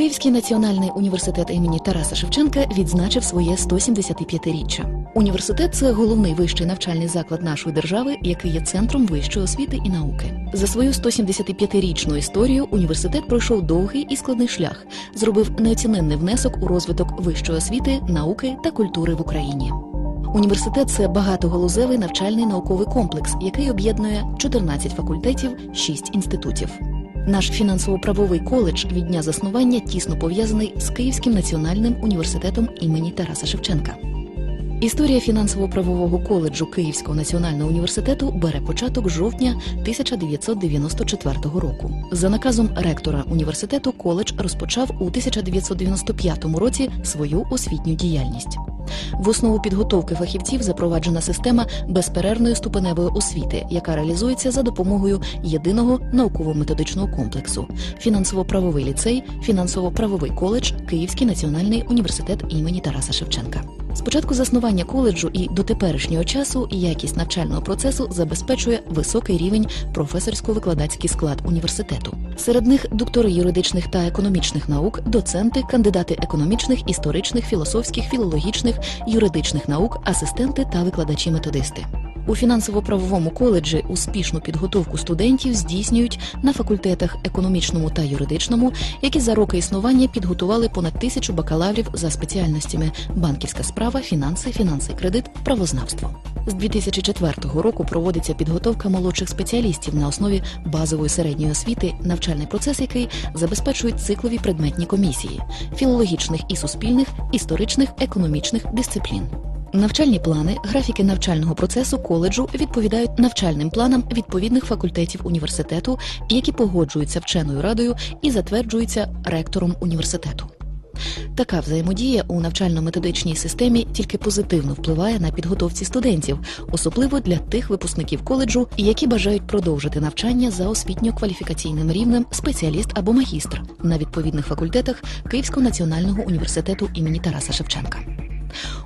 Київський національний університет імені Тараса Шевченка відзначив своє 175-річчя. Університет це головний вищий навчальний заклад нашої держави, який є центром вищої освіти і науки. За свою 175-річну історію університет пройшов довгий і складний шлях, зробив неоціненний внесок у розвиток вищої освіти, науки та культури в Україні. Університет це багатогалузевий навчальний науковий комплекс, який об'єднує 14 факультетів, 6 інститутів. Наш фінансово-правовий коледж від дня заснування тісно пов'язаний з Київським національним університетом імені Тараса Шевченка. Історія фінансово-правового коледжу Київського національного університету бере початок жовтня 1994 року. За наказом ректора університету коледж розпочав у 1995 році свою освітню діяльність. В основу підготовки фахівців запроваджена система безперервної ступеневої освіти, яка реалізується за допомогою єдиного науково-методичного комплексу: фінансово-правовий ліцей, фінансово-правовий коледж, Київський національний університет імені Тараса Шевченка. З початку заснування коледжу і до теперішнього часу якість навчального процесу забезпечує високий рівень професорсько-викладацький склад університету. Серед них доктори юридичних та економічних наук, доценти, кандидати економічних, історичних, філософських, філологічних, юридичних наук, асистенти та викладачі-методисти. У фінансово-правовому коледжі успішну підготовку студентів здійснюють на факультетах економічному та юридичному, які за роки існування підготували понад тисячу бакалаврів за спеціальностями банківська справа, фінанси, фінанси кредит, правознавство. З 2004 року проводиться підготовка молодших спеціалістів на основі базової середньої освіти, навчальний процес, який забезпечують циклові предметні комісії філологічних і суспільних, історичних, економічних дисциплін. Навчальні плани, графіки навчального процесу коледжу відповідають навчальним планам відповідних факультетів університету, які погоджуються вченою радою і затверджуються ректором університету. Така взаємодія у навчально-методичній системі тільки позитивно впливає на підготовці студентів, особливо для тих випускників коледжу, які бажають продовжити навчання за освітньо-кваліфікаційним рівнем спеціаліст або магістр на відповідних факультетах Київського національного університету імені Тараса Шевченка.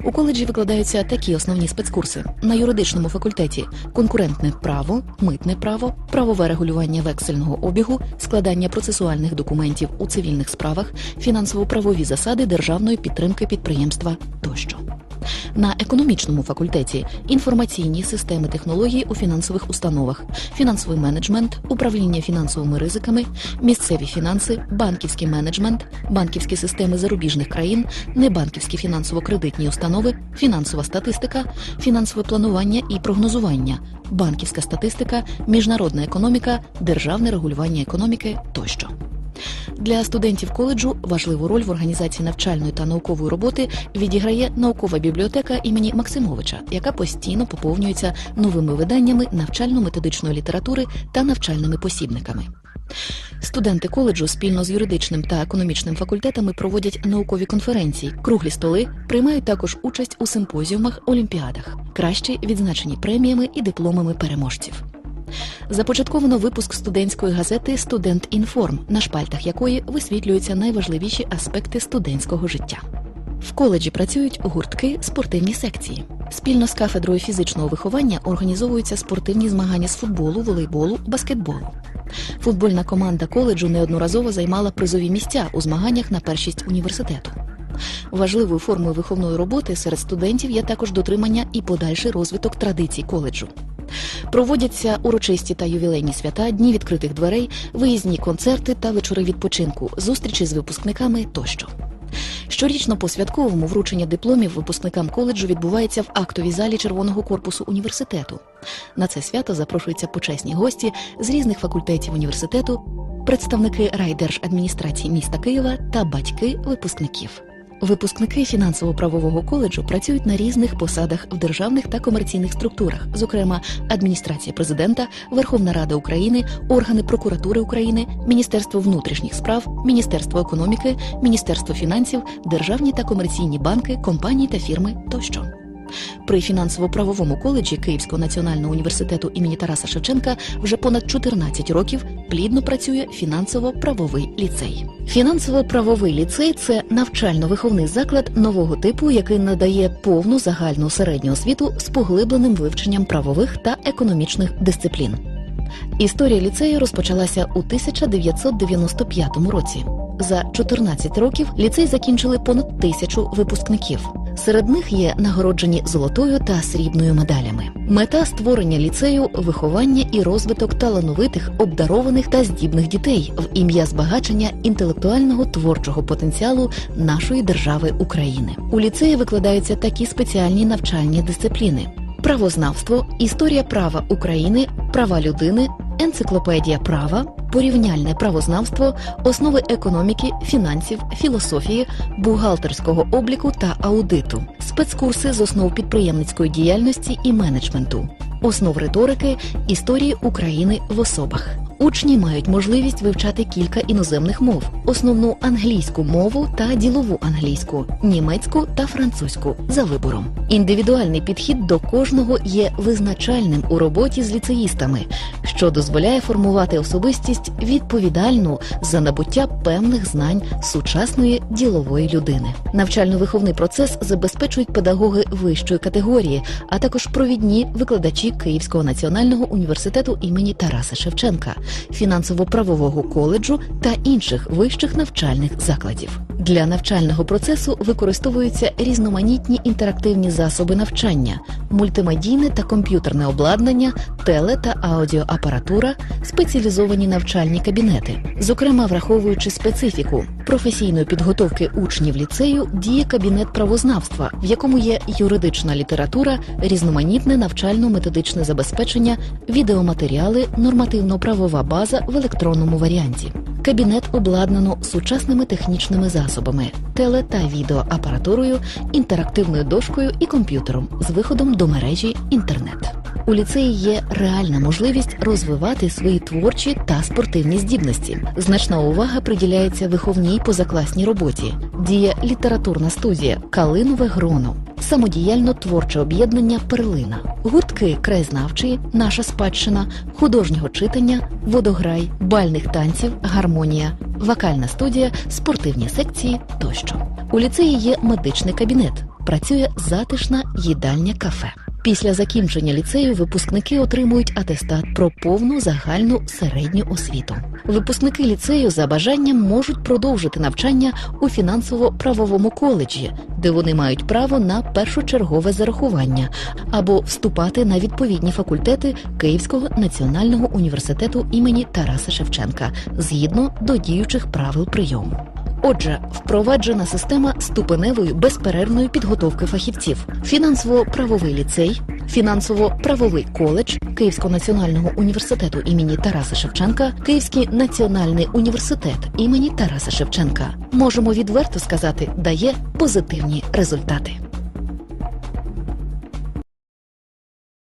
У коледжі викладаються такі основні спецкурси на юридичному факультеті: конкурентне право, митне право, правове регулювання вексельного обігу, складання процесуальних документів у цивільних справах, фінансово-правові засади державної підтримки підприємства тощо. На економічному факультеті інформаційні системи технологій у фінансових установах, фінансовий менеджмент, управління фінансовими ризиками, місцеві фінанси, банківський менеджмент, банківські системи зарубіжних країн, небанківські фінансово-кредитні установи, фінансова статистика, фінансове планування і прогнозування, банківська статистика, міжнародна економіка, державне регулювання економіки тощо. Для студентів коледжу важливу роль в організації навчальної та наукової роботи відіграє наукова бібліотека імені Максимовича, яка постійно поповнюється новими виданнями навчально-методичної літератури та навчальними посібниками. Студенти коледжу спільно з юридичним та економічним факультетами проводять наукові конференції, круглі столи, приймають також участь у симпозіумах, олімпіадах, кращі відзначені преміями і дипломами переможців. Започатковано випуск студентської газети Студент Інформ, на шпальтах якої висвітлюються найважливіші аспекти студентського життя. В коледжі працюють гуртки, спортивні секції. Спільно з кафедрою фізичного виховання організовуються спортивні змагання з футболу, волейболу, баскетболу. Футбольна команда коледжу неодноразово займала призові місця у змаганнях на першість університету. Важливою формою виховної роботи серед студентів є також дотримання і подальший розвиток традицій коледжу. Проводяться урочисті та ювілейні свята, дні відкритих дверей, виїзні концерти та вечори відпочинку, зустрічі з випускниками тощо. Щорічно по святковому вручення дипломів випускникам коледжу відбувається в актовій залі Червоного корпусу університету. На це свято запрошуються почесні гості з різних факультетів університету, представники райдержадміністрації міста Києва та батьки випускників. Випускники фінансово-правового коледжу працюють на різних посадах в державних та комерційних структурах, зокрема адміністрація президента, Верховна Рада України, органи прокуратури України, Міністерство внутрішніх справ, Міністерство економіки, Міністерство фінансів, державні та комерційні банки, компанії та фірми тощо. При фінансово-правовому коледжі Київського національного університету імені Тараса Шевченка вже понад 14 років плідно працює фінансово-правовий ліцей. Фінансово-правовий ліцей це навчально-виховний заклад нового типу, який надає повну загальну середню освіту з поглибленим вивченням правових та економічних дисциплін. Історія ліцею розпочалася у 1995 році. За 14 років ліцей закінчили понад тисячу випускників. Серед них є нагороджені золотою та срібною медалями. Мета створення ліцею виховання і розвиток талановитих, обдарованих та здібних дітей в ім'я збагачення інтелектуального творчого потенціалу нашої держави України. У ліцеї викладаються такі спеціальні навчальні дисципліни: правознавство, історія права України, права людини, енциклопедія права, порівняльне правознавство, основи економіки, фінансів, філософії, бухгалтерського обліку та аудиту, спецкурси з основ підприємницької діяльності і менеджменту, основ риторики, історії України в особах. Учні мають можливість вивчати кілька іноземних мов: основну англійську мову та ділову англійську, німецьку та французьку за вибором. Індивідуальний підхід до кожного є визначальним у роботі з ліцеїстами, що дозволяє формувати особистість відповідальну за набуття певних знань сучасної ділової людини. Навчально-виховний процес забезпечують педагоги вищої категорії, а також провідні викладачі Київського національного університету імені Тараса Шевченка, фінансово-правового коледжу та інших вищих навчальних закладів. Для навчального процесу використовуються різноманітні інтерактивні засоби навчання, мультимедійне та комп'ютерне обладнання, теле та аудіоапаратура, спеціалізовані навчальні кабінети. Зокрема, враховуючи специфіку професійної підготовки учнів ліцею, діє кабінет правознавства, в якому є юридична література, різноманітне навчально-методичне забезпечення, відеоматеріали, нормативно-правова база в електронному варіанті. Кабінет обладнано сучасними технічними засобами, теле та відеоапаратурою, інтерактивною дошкою і комп'ютером з виходом до мережі інтернет. У ліцеї є реальна можливість розвивати свої творчі та спортивні здібності. Значна увага приділяється виховній позакласній роботі. Діє літературна студія Калинове гроно, самодіяльно творче об'єднання Перлина, гуртки краєзнавчі, наша спадщина, художнього читання, водограй, бальних танців, гармонія, вокальна студія, спортивні секції тощо. У ліцеї є медичний кабінет. Працює затишна їдальня кафе. Після закінчення ліцею випускники отримують атестат про повну загальну середню освіту. Випускники ліцею за бажанням можуть продовжити навчання у фінансово-правовому коледжі, де вони мають право на першочергове зарахування, або вступати на відповідні факультети Київського національного університету імені Тараса Шевченка згідно до діючих правил прийому. Отже, впроваджена система ступеневої безперервної підготовки фахівців, фінансово-правовий ліцей, фінансово-правовий коледж Київського національного університету імені Тараса Шевченка, Київський національний університет імені Тараса Шевченка. Можемо відверто сказати, дає позитивні результати.